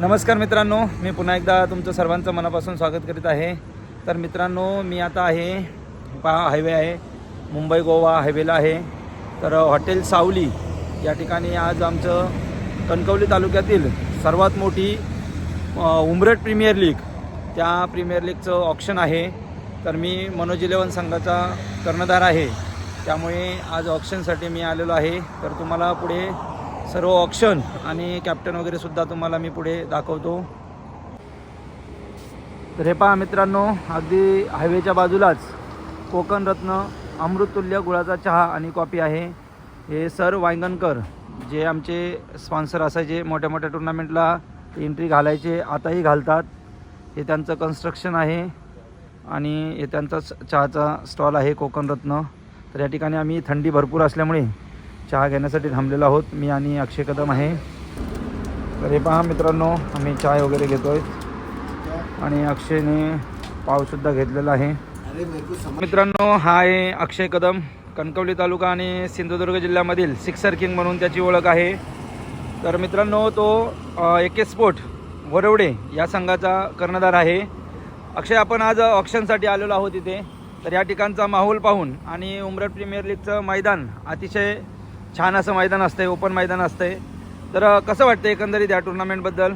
नमस्कार मित्रांनो मी पुन्हा एकदा तुमचं सर्वांचं मनापासून स्वागत करीत आहे. तर मित्रांनो मी आता आहे पहा हायवे आहे मुंबई गोवा हायवेला आहे. तर हॉटेल सावली या ठिकाणी आज आमचं कणकवली तालुक्यातील सर्वात मोठी उमरट प्रीमियर लीग त्या प्रीमियर लीगचं ऑप्शन आहे. तर मी मनोज इलेवन संघाचा कर्णधार आहे. त्यामुळे आज ऑप्शनसाठी मी आलेलो आहे. तर तुम्हाला पुढे सर्व ऑप्शन आणि कॅप्टन वगैरे सुद्धा तुम्हाला मी पुढे दाखवतो. तर हे पहा मित्रांनो अगदी हायवेच्या बाजूलाच कोकण रत्न अमृततुल्य गुळाचा चहा आणि कॉफी आहे. हे सर वांगणकर जे आमचे स्पॉन्सर असायचे मोठ्या मोठ्या टुर्नामेंटला एंट्री घालायचे आताही घालतात. हे त्यांचं कन्स्ट्रक्शन आहे आणि हे त्यांचाच चहाचा स्टॉल आहे कोकण रत्न. तर या ठिकाणी आम्ही थंडी भरपूर असल्यामुळे चहा घेण्यासाठी थांबलेलो आहोत मी आणि अक्षय कदम आहे. तर हे पहा मित्रांनो आम्ही चाय वगैरे घेतो आहे आणि अक्षयने पावसुद्धा घेतलेला आहे. मित्रांनो हा आहे अक्षय कदम कणकवली तालुका आणि सिंधुदुर्ग जिल्ह्यामधील सिक्सर किंग म्हणून त्याची ओळख आहे. तर मित्रांनो तो एके स्पोर्ट वरवडे या संघाचा कर्णधार आहे. अक्षय आपण आज ऑप्शनसाठी आलेलो आहोत इथे. तर या ठिकाणचा माहोल पाहून आणि उमरट प्रीमियर लीगचं मैदान अतिशय छान असं मैदान असतंय ओपन मैदान असतंय. तर कसं वाटतं एकंदरीत या टुर्नामेंटबद्दल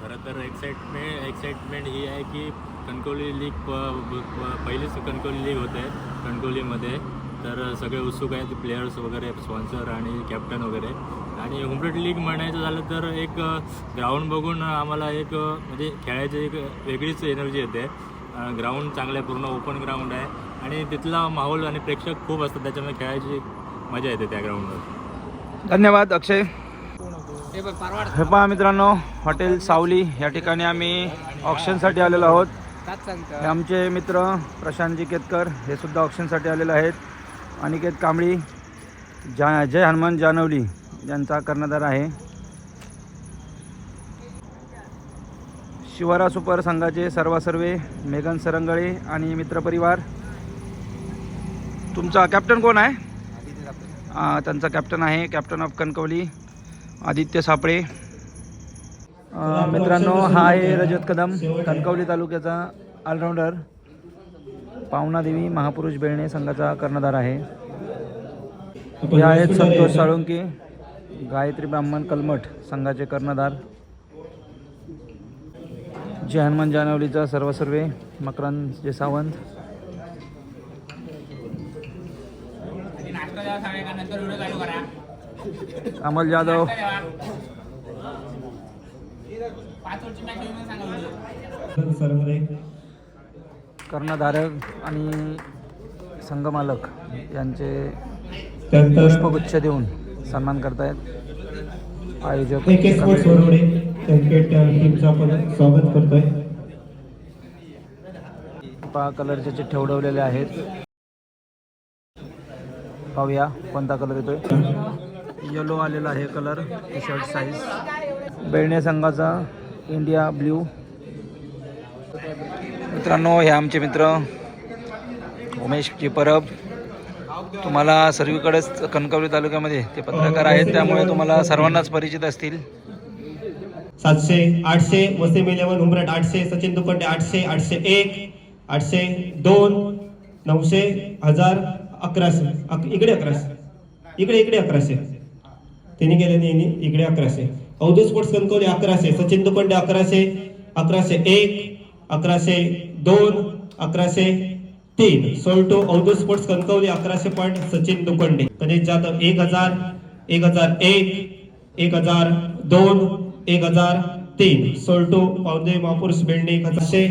खरं तर एक्साइटमेंट एक्साइटमेंट ही आहे की कणकवली लीग प- प- पहिलीच कणकवली लीग होते कणकवलीमध्ये. तर सगळे उत्सुक आहेत प्लेयर्स वगैरे स्पॉन्सर आणि कॅप्टन वगैरे. आणि हुमरेट लीग म्हणायचं झालं तर एक ग्राउंड बघून आम्हाला एक म्हणजे खेळायची एक वेगळीच एनर्जी येते. ग्राउंड चांगलं आहे पूर्ण ओपन ग्राउंड आहे. आणि तिथला माहोल आणि प्रेक्षक खूप असतात त्याच्यामुळे खेळायची मजा येते त्या ग्राउंडवर धन्यवाद अक्षय. हे पहा मित्रांनो हॉटेल सावली या ठिकाणी आम्ही ऑप्शनसाठी आलेलो आहोत. हे आमचे मित्र प्रशांतजी केतकर हे सुद्धा ऑप्शनसाठी आलेले आहेत. अनिकेत कांबळी जा जय हनुमान जानवली यांचा कर्णधार आहे. शिवारा सुपर संघाचे सर्वासर्वे मेघन सरंगळे आणि मित्रपरिवार. तुमचा कॅप्टन कोण आहे? त्यांचा कॅप्टन आहे कॅप्टन ऑफ कणकवली आदित्य सापळे. मित्रांनो हा आहे रजत कदम कणकवली तालुक्याचा ऑलराऊंडर पावनादेवी महापुरुष बेळणे संघाचा कर्णधार आहे. हे आहेत संतोष साळुंके गायत्री ब्राह्मण कलमठ संघाचे कर्णधार. जय हनुमान जानवलीचा सर्वसर्वे मकरांत जे सावंत अमल जाधव. कर्णधारक आणि संघमालक यांचे पुष्पगुच्छ देऊन सन्मान करतायत. आयोजक क्रिकेट टीमचं आपण स्वागत करतोय. पहा कलरचे चिठ्ठे उडवलेले आहेत. पाहूया कोणता कलर येतोय. येलो आलेला आहे colour T shirt size Belne संघाचा इंडिया ब्ल्यू मित्रांनो हे आमचे मित्र उमेश जी परब. तुम्हाला सर्वीकडेच कणकवली तालुक्यामध्ये ते पत्रकार आहेत त्यामुळे तुम्हाला सर्वांनाच परिचित असतील. सातशे आठशे वसीम इलेव्हन उमरट आठशे सचिन दुपट्टे आठशे आठशे एक आठशे दोन नऊशे हजार अकराशे. इकडे अकराशे. इकडे इकडे अकराशे. तिने केले नाही इकडे अकराशे. अवधू स्पोर्ट्स कणकवली अकराशे. सचिन दुपंडे अकराशे. अकराशे एक अकराशे दोन अकराशे तीन. सोल्टो अवधू स्पोर्ट्स कणकवली अकराशे पॉईंट सचिन दुपंडे गणेश जाधव एक हजार एक हजार एक एक हजार दोन एक हजार तीन. सोल्टो पावदे महापुरुष बेंडे एक हजारशे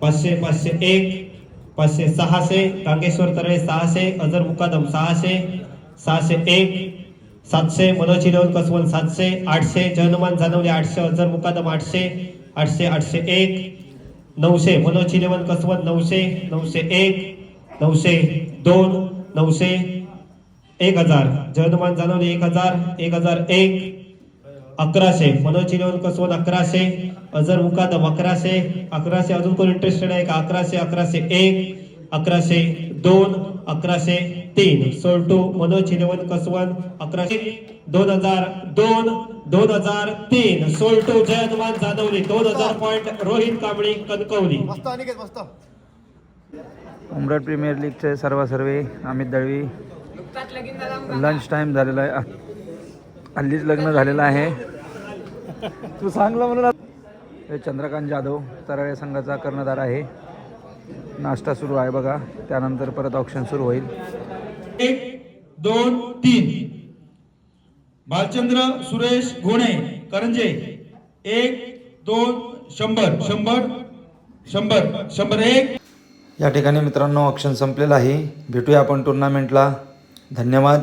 पाचशे पाचशे एक पाचशे सहाशे कांगेश्वर तळे सहाशे अजर मुकादम सहाशे सहाशे एक सातशे मनोज इलेवन कसवन सातशे आठशे जनमान जानवले आठशे अजर मुकादम आठशे आठशे आठशे एक नऊशे मनोज इलेवन कसवन नऊशे नऊशे एक नऊशे दोन नऊशे एक हजार जनमान जानवले एक हजार एक हजार एक अकराशे. मनोज इलेवन कसवन अकराशे. अजर मुकादम अकराशे. अकराशे अजून कोण इंटरेस्टेड आहे? का? अकराशे अकराशे एक अकराशे दोन अकराशे तीन. सोल्टू मनोज इलेवन कसवन अकराशे दोन हजार दोन दोन हजार तीन. सोल्टू जय हनुमान जाधवली. दोन हजार पॉइंट रोहित कांबळी कणकवली. उमरट प्रीमियर लीगचे सर्व सर्वे अमित दळवी. लंच टाईम झालेला आहे. हल्लीच लग्न झालेलं आहे. तू सांगलं म्हणून हे चंद्रकांत जाधव तराळे संघाचा कर्णधार आहे. नाश्ता सुरू आहे बघा. त्यानंतर परत ऑप्शन सुरू होईल. एक दोन तीन. भालचंद्र सुरेश घोणे करंजे. एक दोन शंभर. शंभर शंभर शंभर एक. या ठिकाणी मित्रांनो ऑप्शन संपलेलं आहे. भेटूया आपण टुर्नामेंटला धन्यवाद.